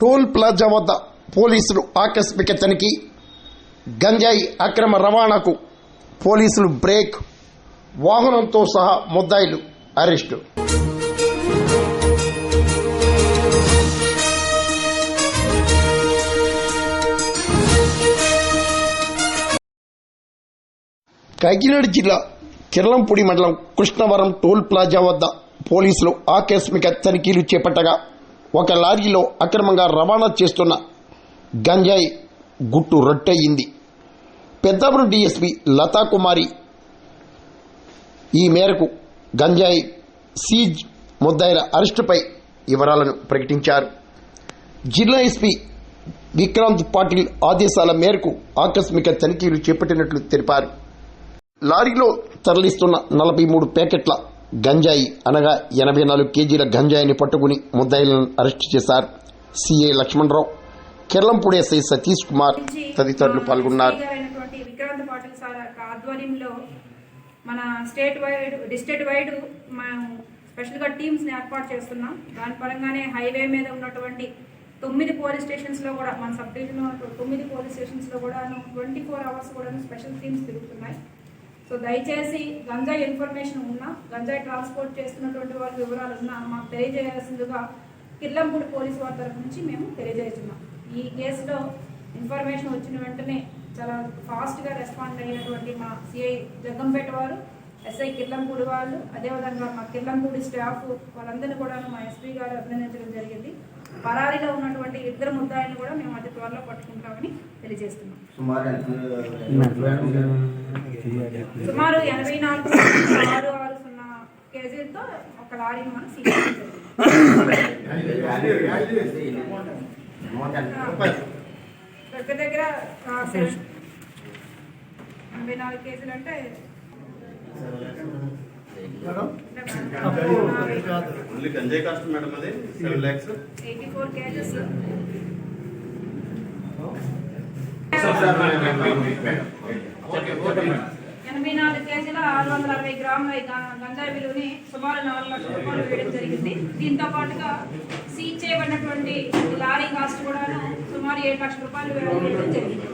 Toll plaza వద్ద పోలీసులు ఆకస్మిక తనిఖీ గంజాయి అక్రమ రవాణాకు పోలీసులు బ్రేక్ వాహనంతో సహా ముద్దాయిలు అరెస్టు. కాకినాడ జిల్లా కిర్లంపూడి మండలం కృష్ణవరం టోల్ ప్లాజా వద్ద పోలీసులు ఆకస్మిక తనిఖీలు చేపట్టగా ఒక లారీలో అక్రమంగా రవాణా చేస్తున్న గంజాయి గుట్టు రొట్టయింది పెద్దాపురం డీఎస్పీ లతాకుమారి ఈ మేరకు గంజాయి సీజ్ ముద్దాయిల అరెస్టుపై వివరాలను ప్రకటించారు. జిల్లా ఎస్పీ విక్రాంత్ పాటిల్ ఆదేశాల మేరకు ఆకస్మిక తనిఖీలు చేపట్టినట్లు తెలిపారు. లారీలో తరలిస్తున్న నలభై మూడు ప్యాకెట్ల గంజాయి అనగా ఎనభై నాలుగు కేజీల గంజాయిని పట్టుకుని ముద్దాయిలను అరెస్టు చేశారు. సిఐ లక్ష్మణరావు కెర్లంపూడి ఎస్ఐ సతీష్ కుమార్ తదితరులు పాల్గొన్నారు. అయినటువంటి విక్రాంత్ పాటిల్ సార్ ఆధ్వర్యంలో మన స్టేట్ వైడ్ డిస్ట్రిక్ట్ వైడ్ మనం స్పెషల్గా టీమ్స్ని ఏర్పాటు చేస్తున్నాం. దాని పరంగానే హైవే మీద ఉన్నటువంటి తొమ్మిది పోలీస్ స్టేషన్స్లో కూడా మన సబ్ డివిజన్ తొమ్మిది పోలీస్ స్టేషన్స్లో కూడా ట్వంటీ ఫోర్ అవర్స్ కూడా స్పెషల్ టీమ్స్ తిరుగుతున్నాయి. సో దయచేసి గంజాయి ఇన్ఫర్మేషన్ ఉన్నా గంజాయి ట్రాన్స్పోర్ట్ చేస్తున్నటువంటి వాళ్ళ వివరాలు ఉన్నా మాకు తెలియజేయాల్సిందిగా కిర్లంపూడి పోలీసు వారి తరఫు నుంచి మేము తెలియజేస్తున్నాం. ఈ కేసులో ఇన్ఫర్మేషన్ వచ్చిన వెంటనే చాలా ఫాస్ట్గా రెస్పాండ్ అయినటువంటి మా సిఐ జగ్గంపేట వారు ఎస్ఐ కిర్లంపూడి వాళ్ళు అదేవిధంగా మా కిర్లంపూడి స్టాఫ్ వాళ్ళందరినీ కూడా మా ఎస్పీ గారు అభినందించడం జరిగింది. పరారీలో ఉన్నటువంటి ఇద్దరు ముద్దాయిలను కూడా మేము అతి త్వరలో పట్టుకుంటామని తెలియజేస్తున్నాం సుమారు ఎనభై నాలుగు ఆరు ఆరు సున్నా కేజీలతో ఒక లారీని మనం. దగ్గర దగ్గర ఎనభై నాలుగు కేజీలు అంటే ఓన్లీ గంజాయి కాస్ట్ మేడం అది సెవెన్ ల్యాక్స్. ఎనభై నాలుగు కేజీల ఆరు వందల అరవై గ్రాముల గంజాయి విలువని సుమారు నాలుగు లక్షల రూపాయలు వేయడం జరిగింది. దీంతో పాటుగా సీజ్ చేయబడినటువంటి లారీ కాస్ట్ కూడా సుమారు ఏడు లక్షల రూపాయలు వేయడం జరిగింది.